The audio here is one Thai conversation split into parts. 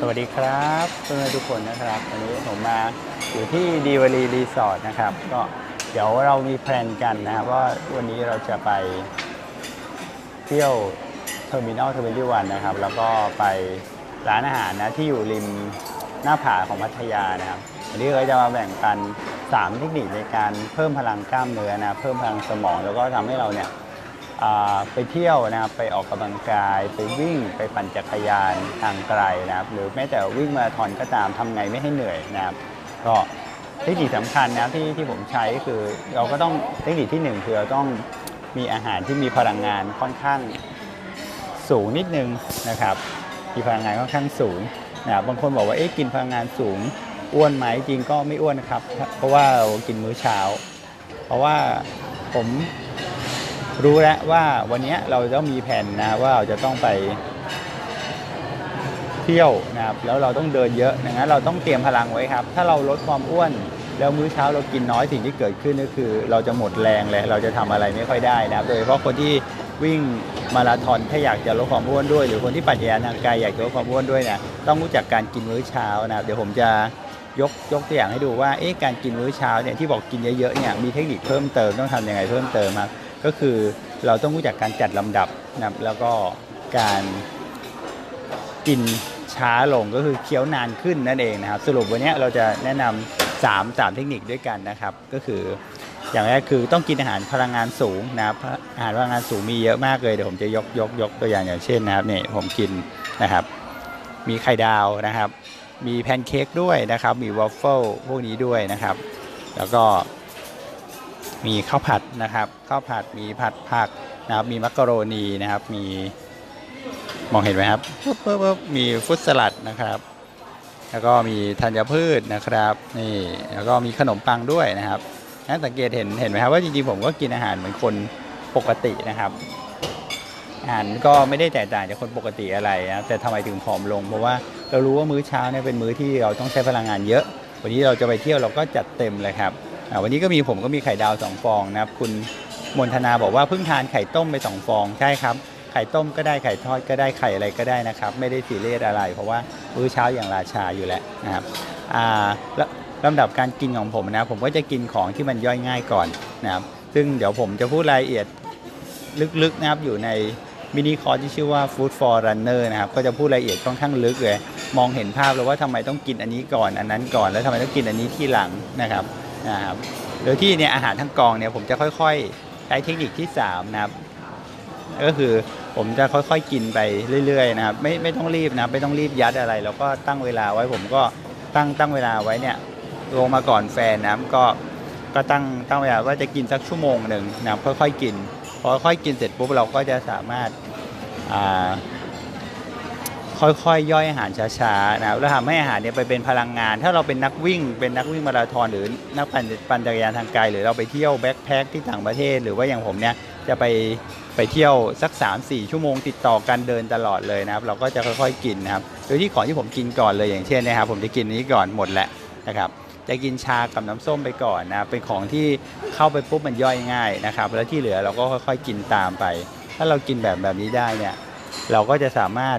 สวัสดีครับเพื่อนทุกคนนะครับวันนี้ผมมาอยู่ที่ดีวารีรีสอร์ทนะครับ ก็เดี๋ยวเรามีแพลนกันนะครับว่าวันนี้เราจะไปเที่ยวเทอร์มินอลเทเวนตี้วันนะครับ แล้วก็ไปร้านอาหารนะที่อยู่ริมหน้าผาของพัทยานะครับวันนี้เราจะมาแบ่งกัน3เทคนิคในการเพิ่มพลังกล้ามเนื้อนะเพิ่มพลังสมองแล้วก็ทำให้เราเนี่ย ไปเที่ยวนะครับไปออกกำลังกายไปวิ่งไปปั่นจักรยานทางไกลนะครับ หรือแม้แต่วิ่งมาราธอนก็ตามทำไงไม่ให้เหนื่อยนะครับ ก็เทคนิคสำคัญนะที่ที่ผมใช้ก็คือเราก็ต้องเทคนิคที่หนึ่งคือเราต้องมีอาหารที่มีพลังงานค่อนข้างสูงนิดนึงนะครับมีพลังงานค่อนข้างสูงนะบบางคนบอกว่าเอ๊ะกินพลังงานสูงอ้วนไหมจริงก็ไม่อ้วนนะครับ เพราะว่าเรากินมื้อเช้า เพราะว่าผม รู้แล้วว่าวันนี้เราต้องมีแผนนะว่าเราจะต้องไปเที่ยวนะครับแล้วเราต้องเดินเยอะดังนั้นเราต้องเตรียมพลังไว้ครับ ถ้าเราลดความอ้วน แล้วมื้อเช้าเรากินน้อยสิ่งที่เกิดขึ้นก็คือ เราจะหมดแรงเลยเราจะทำอะไรไม่ค่อยได้นะครับโดยเฉพาะคนที่วิ่งมาราธอนถ้าอยากจะลดความอ้วนด้วย หรือคนที่ปั่นจักรยานทางไกลอยากจะลดความอ้วนด้วยเนี่ยต้องรู้จักการกินมื้อเช้านะครับเดี๋ยวผมจะยกยกตัวอย่างให้ดูว่าเอ๊ะการกินมื้อเช้าเนี่ยที่บอกกินเยอะๆเนี่ยมีเทคนิคเพิ่มเติมต้องทำยังไงเพิ่มเติมครับ ก็คือเราต้องรู้จักการจัดลำดับนะครับแล้วก็การกินช้าลงก็คือเคี้ยวนานขึ้นนั่นเองนะครับ สรุปวันนี้เราจะแนะนำสามสามเทคนิคด้วยกันนะครับ ก็คืออย่างแรกคือต้องกินอาหารพลังงานสูงนะครับอาหารพลังงานสูงมีเยอะมากเลยเดี๋ยวผมจะยกยกยกตัวอย่างอย่างเช่นนะครับเนี่ยผมกินนะครับ มีไข่ดาวนะครับ มีแพนเค้กด้วยนะครับ มีวอฟเฟิลพวกนี้ด้วยนะครับ แล้วก็ มีข้าวผัดนะครับข้าวผัดมีผัดผักนะครับมีมักกะโรนีนะครับ มีมองเห็นไหมครับปึ๊บปึ๊บปึ๊บมีฟุตสลัดนะครับ แล้วก็มีธัญพืชนะครับนี่แล้วก็มีขนมปังด้วยนะครับนะสังเกตเห็นเห็นไหมครับว่าจริงๆผมก็กินอาหารเหมือนคนปกตินะครับ อาหารก็ไม่ได้แตกต่างจากคนปกติอะไรนะแต่ทำไมถึงผอมลง เพราะว่าเรารู้ว่ามื้อเช้าเนี่ยเป็นมื้อที่เราต้องใช้พลังงานเยอะ วันนี้เราจะไปเที่ยวเราก็จัดเต็มเลยครับ วันนี้ก็มีผมก็มีไข่ดาวสองฟองนะครับ คุณมนทนาบอกว่าเพิ่งทานไข่ต้มไปสองฟองใช่ครับไข่ต้มก็ได้ไข่ทอดก็ได้ไข่อะไรก็ได้นะครับ ไม่ได้ซีเรียสอะไร เพราะว่ามื้อเช้าอย่างราชาอยู่แล้วนะครับอ่าแล้วลำดับการกินของผมนะผมก็จะกินของที่มันย่อยง่ายก่อนนะครับ ซึ่งเดี๋ยวผมจะพูดรายละเอียดลึกๆนะครับอยู่ในมินิคอร์สที่ชื่อว่า Food for Runner นะครับก็จะพูดรายละเอียดค่อนข้างลึกเลย มองเห็นภาพเลยว่าทำไมต้องกินอันนี้ก่อนอันนั้นก่อน แล้วทำไมต้องกินอันนี้ที่หลังนะครับ นะครับโดยที่เนี่ยอาหารทั้งกองเนี่ยผมจะค่อยๆใช้เทคนิคที่3นะครับก็คือผมจะค่อยๆกินไปเรื่อยๆนะครับไม่ไม่ต้องรีบนะไม่ต้องรีบยัดอะไร แล้วก็ตั้งเวลาไว้ผมก็ตั้งตั้งเวลาไว้เนี่ยลงมาก่อนแฟนนะครับก็ก็ตั้งตั้งเวลาว่าจะกินสักชั่วโมงหนึ่งนะค่อยๆกิน พอค่อยๆกินเสร็จปุ๊บเราก็จะสามารถอ่า ค่อยๆย่อยอาหารช้าๆนะครับแล้วทำให้อาหารเนี่ยไปเป็นพลังงาน ถ้าเราเป็นนักวิ่ง เป็นนักวิ่งมาราธอนหรือนักปั่นปั่นจักรยานทางไกลหรือเราไปเที่ยวแบ็คแพ็คที่ต่างประเทศ หรือว่าอย่างผมเนี่ยจะไปไปเที่ยวสัก 3-4 ชั่วโมงติดต่อกันเดินตลอดเลยนะครับ เราก็จะค่อยๆกินนะครับโดยที่ของที่ผมกินก่อนเลยอย่างเช่นนะครับ ผมจะกินนี้ก่อนหมดแหละนะครับจะกินชากับน้ำส้มไปก่อนนะเป็นของที่เข้าไปปุ๊บมันย่อยง่ายนะครับ แล้วที่เหลือเราก็ค่อยๆกินตามไป ถ้าเรากินแบบแบบนี้ได้เนี่ยเราก็จะสามารถ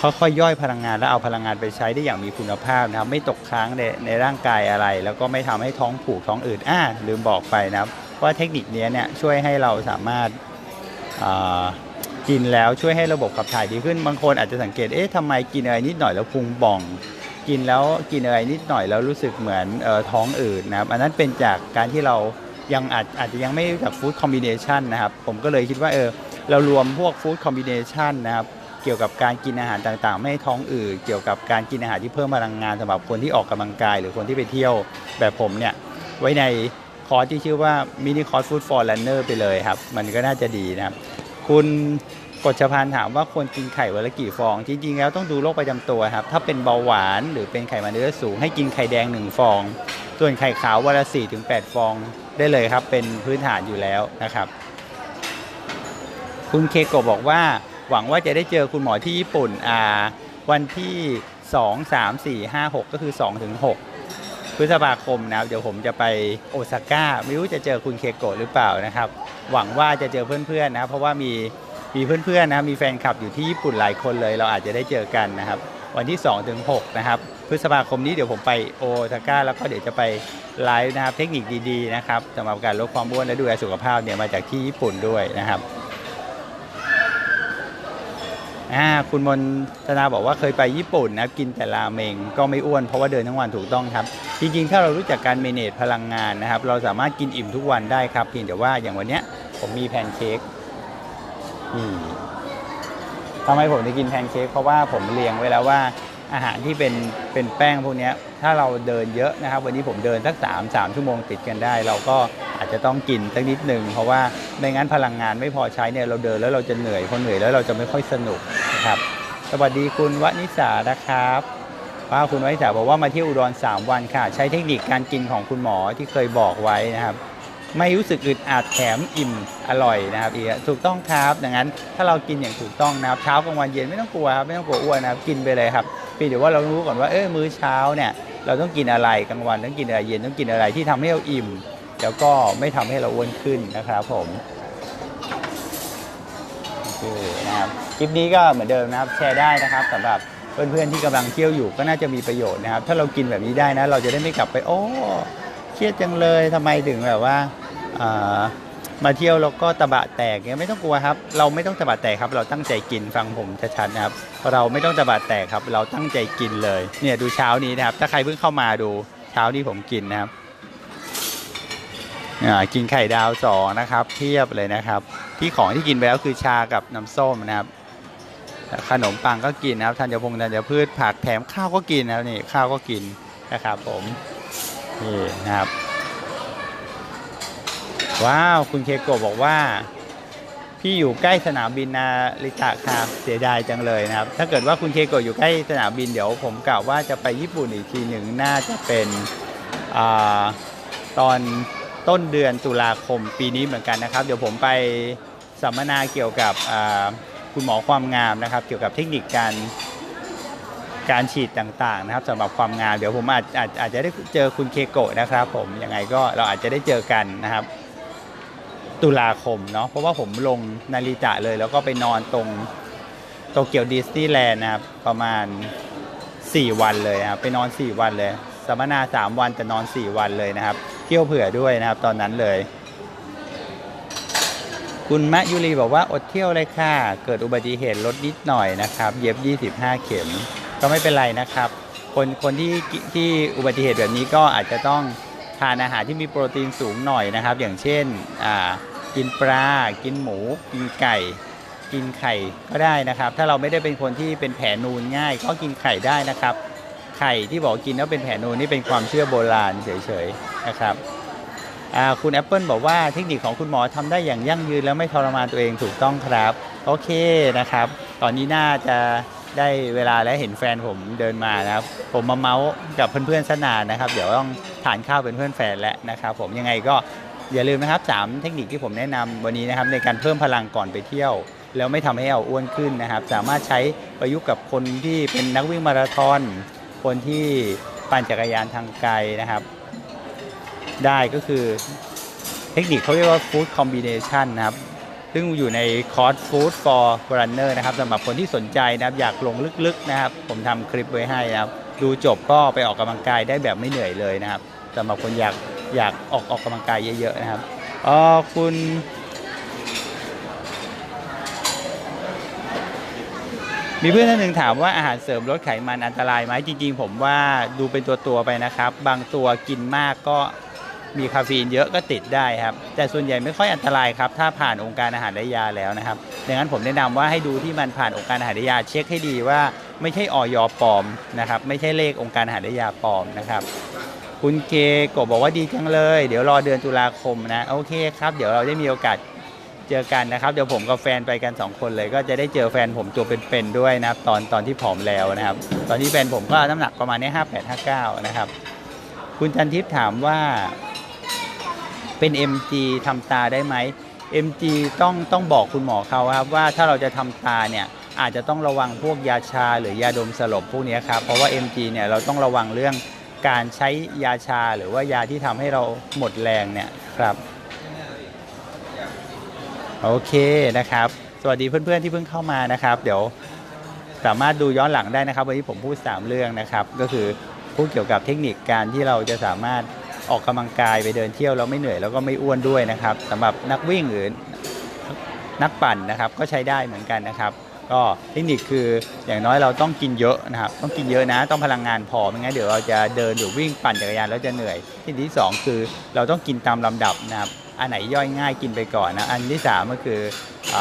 ค่อยๆย่อยพลังงานแล้วเอาพลังงานไปใช้ได้อย่างมีคุณภาพนะครับ ไม่ตกค้างในในร่างกายอะไร แล้วก็ไม่ทำให้ท้องผูกท้องอืดอ่าลืมบอกไปนะครับว่าเทคนิคนี้เนี่ยช่วยให้เราสามารถอ่ากินแล้วช่วยให้ระบบขับถ่ายดีขึ้นบางคนอาจจะสังเกตเอ๊ะทำไมกินอะไรนิดหน่อยแล้วพุงบ่อง กินแล้วกินอะไรนิดหน่อยแล้วรู้สึกเหมือนเออท้องอืดนะครับอันนั้นเป็นจากการที่เรายังอาจอาจจะยังไม่รู้จักฟู้ดคอมบิเนชันนะครับผมก็เลยคิดว่าเออเรารวมพวกฟู้ดคอมบิเนชันนะครับ เกี่ยวกับการกินอาหารต่างๆ ไม่ให้ท้องอืดเกี่ยวกับการกินอาหารที่เพิ่มพลังงานสำหรับคนที่ออกกำลังกาย หรือคนที่ไปเที่ยวแบบผมเนี่ยไว้ในคอร์สที่ชื่อว่ามินิคอร์สฟู้ดฟอร์ r นเนอร์ไปเลยครับ มันก็น่าจะดีนะครับ คุณกฎชพานถามว่าควรกินไข่วันละกี่ฟอง จริงๆ แล้วต้องดูโรคประจำตัวครับ ถ้าเป็นเบาหวานหรือเป็นไขมันในเลือดสูง ให้กินไข่แดง 1 ฟอง ส่วนไข่ขาววันละ4ถึง8ฟองได้เลยครับ เป็นพื้นฐานอยู่แล้วนะครับ คุณเคโกะบอกว่า หวังว่าจะได้เจอคุณหมอที่ญี่ปุ่นอ่าวันที่ 2 3 4 5 6 ก็คือ 2 ถึง 6 พฤษภาคมนะครับ เดี๋ยวผมจะไปโอซาก้า ไม่รู้จะเจอคุณเคโกะหรือเปล่านะครับ หวังว่าจะเจอเพื่อนๆนะครับ เพราะว่ามีมีเพื่อนๆนะมีแฟนคลับอยู่ที่ญี่ปุ่นหลายคนเลย เราอาจจะได้เจอกันนะครับ วันที่ 2 ถึง 6 นะครับ พฤษภาคมนี้เดี๋ยวผมไปโอซาก้า แล้วก็เดี๋ยวจะไปไลฟ์นะครับ เทคนิคดีๆนะครับสำหรับการลดความอ้วนและดูแลสุขภาพเนี่ยมาจากที่ญี่ปุ่นด้วยนะครับ อ่าคุณมนธนาบอกว่าเคยไปญี่ปุ่นนะครับกินแต่ราเมงก็ไม่อ้วนเพราะว่าเดินทั้งวันถูกต้องครับ จริงๆ ถ้าเรารู้จักการเมเนจพลังงานนะครับ เราสามารถกินอิ่มทุกวันได้ครับเพียงแต่ว่าอย่างวันเนี้ยผมมีแพนเค้กนี่ทำไมผมถึงกินแพนเค้กเพราะว่าผมเรียงไว้แล้วว่าอาหารที่เป็นเป็นแป้งพวกเนี้ยถ้าเราเดินเยอะนะครับ วันนี้ผมเดินสัก3 3ชั่วโมงติดกันได้ เราก็อา จจะต้องกินสักนิดหนึ่งเพราะว่าไม่งั้นพลังงานไม่พอใช้เนี่ยเราเดินแล้วเราจะเหนื่อยพอเหนื่อยแล้วเราจะไม่ค่อยสนุกนะครับสวัสดีคุณวนิสานะครับว่าคุณวนิสาบอกว่ามาเที่ยวอุดร3วันค่ะ ใช้เทคนิคการกินของคุณหมอที่เคยบอกไว้นะครับ ไม่รู้สึกอึดอัดแถมอิ่มอร่อยนะครับอีถูกต้องครับดังนั้นถ้าเรากินอย่างถูกต้องนะครับเช้ากลางวันเย็นไม่ต้องกลัวครับไม่ต้องกลัวอ้วนนะครับกินไปเลยครับเพียงแต่ว่าเรารู้ก่อนว่าเออมื้อเช้าเนี่ยเราต้องกินอะไรกลางวันต้องกินอะไรเย็นต้องกินอะไรที่ทำให้เราอิ่ม แล้วก็ไม่ทำให้เราอ้วนขึ้นนะครับผมโอเคนะครับคลิปนี้ก็เหมือนเดิมนะครับแชร์ได้นะครับสำหรับเพื่อนๆที่กำลังเที่ยวอยู่ก็น่าจะมีประโยชน์นะครับ ถ้าเรากินแบบนี้ได้นะ เราจะได้ไม่กลับไป โอ้เครียดจังเลยทำไมถึงแบบว่าามาเที่ยวแล้วก็ตะบะแตกเงี้ยไม่ต้องกลัวครับ เราไม่ต้องตะบะแตกครับ เราตั้งใจกินฟังผมชัดๆนะครับ เราไม่ต้องตะบะแตกครับ เราตั้งใจกินเลย เนี่ยดูเช้านี้นะครับ ถ้าใครเพิ่งเข้ามาดูเช้านี้ผมกินนะครับ กินไข่ดาวสองนะครับเทียบเลยนะครับ ที่ของที่กินไปแล้วคือชากับน้ำส้มนะครับ ขนมปังก็กินนะครับธัญพงธัญพืชผักแถมข้าวก็กินนะครับนี่ข้าวก็กินนะครับผมนี่นะครับ ว้าวคุณเคโกะบอกว่า พี่อยู่ใกล้สนามบินนาริตะครับเสียดายจังเลยนะครับ ถ้าเกิดว่าคุณเคโกะอยู่ใกล้สนามบินเดี๋ยวผมกล่าวว่าจะไปญี่ปุ่นอีกทีหนึ่งน่าจะเป็นอตอน ต้นเดือนตุลาคมปีนี้เหมือนกันนะครับ เดี๋ยวผมไปสัมมนาเกี่ยวกับคุณหมอความงามนะครับ เกี่ยวกับเทคนิคการการฉีดต่างๆนะครับสำหรับความงามเดี๋ยวผมอาจอาจอาจจะได้เจอคุณเคโกะนะครับ ผมยังไงก็เราอาจจะได้เจอกันนะครับ ตุลาคมเนาะเพราะว่าผมลงนาริตะเลย แล้วก็ไปนอนตรงโตเกียวดิสนีย์แลนด์นะครับ ประมาณ 4 วันเลยครับไปนอน 4 วันเลยสัมมนา 3 วันแต่นอน 4 วันเลยนะครับ เที่ยวเผื่อด้วยนะครับ ตอนนั้นเลย คุณมะยุรีบอกว่าอดเที่ยวเลยค่ะ เกิดอุบัติเหตุรถนิดหน่อยนะครับ เย็บ 25 เข็ม ก็ไม่เป็นไรนะครับ คนคนที่ที่อุบัติเหตุแบบนี้ก็อาจจะต้องทานอาหารที่มีโปรตีนสูงหน่อยนะครับ อย่างเช่นอ่ากินปลา กินหมู กินไก่ กินไข่ก็ได้นะครับ ถ้าเราไม่ได้เป็นคนที่เป็นแผลนูนง่าย ก็กินไข่ได้นะครับ ไข่ที่บอกกินแล้วเป็นแผลนูนนี่เป็นความเชื่อโบราณเฉยๆนะครับคุณ Apple บอกว่าเทคนิคของคุณหมอทำได้อย่างยั่งยืนแล้วไม่ทรมานตัวเองถูกต้องครับ โอเคนะครับ ตอนนี้น่าจะได้เวลาและเห็นแฟนผมเดินมานะครับ ผมมาเมาส์กับเพื่อนๆสนานนะครับ เดี๋ยวต้องทานข้าวเป็นเพื่อนแฟนแล้วนะครับ ผมยังไงก็อย่าลืมนะครับสามเทคนิคที่ผมแนะนำวันนี้นะครับในการเพิ่มพลังก่อนไปเที่ยว แล้วไม่ทำให้เราอ้วนขึ้นนะครับ สามารถใช้ประยุกต์กับคนที่เป็นนักวิ่งมาราธอน คนที่ปั่นจักรยานทางไกลนะครับ ได้ก็คือเทคนิคเขาเรียกว่า Food Combination นะครับ ซึ่งอยู่ในคอร์ส Food for Runner นะครับสำหรับคนที่สนใจนะครับ อยากลงลึกๆนะครับ ผมทำคลิปไว้ให้นะครับ ดูจบก็ไปออกกำลังกายได้แบบไม่เหนื่อยเลยนะครับสำหรับคนอยากอยากออกออกกำลังกายเยอะๆนะครับเออคุณ มีเพื่อนท่านหนึ่งถามว่าอาหารเสริมลดไขมันอันตรายไหมจริง ๆ ผมว่าดูเป็นตัวตัวๆไปนะครับ บางตัวกินมากก็มีคาเฟอีนเยอะก็ติดได้ครับ แต่ส่วนใหญ่ไม่ค่อยอันตรายครับ ถ้าผ่านองค์การอาหารและยาแล้วนะครับดังนั้นผมแนะนำว่าให้ดูที่มันผ่านองค์การอาหารและยาเช็คให้ดีว่าไม่ใช่ออยปลอมนะครับไม่ใช่เลของค์การอาหารและยาปลอมนะครับคุณเคกะบอกว่าดีจังเลย เดี๋ยวรอเดือนตุลาคมนะโอเคครับ เดี๋ยวเราได้มีโอกาส เจอกันนะครับเดี๋ยวผมกับแฟนไปกัน 2 คนเลย ก็จะได้เจอแฟนผมตัวเป็นๆด้วยนะครับ ตอนตอนที่ผอมแล้วนะครับ ตอนนี้แฟนผมก็น้ำหนักประมาณนี้ห้าแปดห้าเก้านะครับ คุณจันทิพย์ถามว่าเป็น MG ทำตาได้ไหม MG ต้องต้องบอกคุณหมอเขาครับว่าถ้าเราจะทำตาเนี่ยอาจจะต้องระวังพวกยาชาหรือยาดมสลบพวกนี้ครับเพราะว่า MG เนี่ยเราต้องระวังเรื่องการใช้ยาชาหรือว่ายาที่ทำให้เราหมดแรงเนี่ยครับ โอเคนะครับ สวัสดีเพื่อนๆที่เพิ่งเข้ามานะครับ เดี๋ยวสามารถดูย้อนหลังได้นะครับ วันนี้ผมพูด 3 เรื่องนะครับ ก็คือพูดเกี่ยวกับเทคนิคการที่เราจะสามารถออกกำลังกายไปเดินเที่ยวแล้วไม่เหนื่อยแล้วก็ไม่อ้วนด้วยนะครับสำหรับนักวิ่งหรือนักปั่นนะครับก็ใช้ได้เหมือนกันนะครับ ก็เทคนิคคืออย่างน้อยเราต้องกินเยอะนะครับ ต้องกินเยอะนะต้องพลังงานพอไม่งั้นเดี๋ยวเราจะเดินหรือวิ่งปั่นจักรยานแล้วจะเหนื่อยเทคนิคที่สองคือเราต้องกินตามลำดับนะครับ อันไหนย่อยง่ายกินไปก่อนนะอันที่สามก็คืออ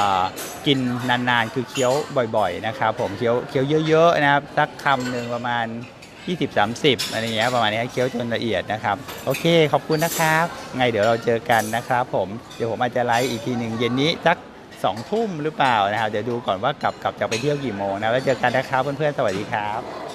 กินนานๆ คือเคี้ยวบ่อยๆนะครับผมเคี้ยวเคี้ยวเยอะๆนะครับสักคำหนึ่งประมาณ 20-30อะไรเงี้ยประมาณนี้เคี้ยวจนละเอียดนะครับโอเคขอบคุณนะครับ ไงเดี๋ยวเราเจอกันนะครับผมเดี๋ยวผมอาจจะไลฟ์อีกทีหนึ่งเย็นนี้สักสองทุ่มหรือเปล่านะครับเดี๋ยวดูก่อนว่ากลับกลับจากไปเที่ยวกี่โมงนะแล้วเจอกันนะครับเพื่อนๆสวัสดีครับ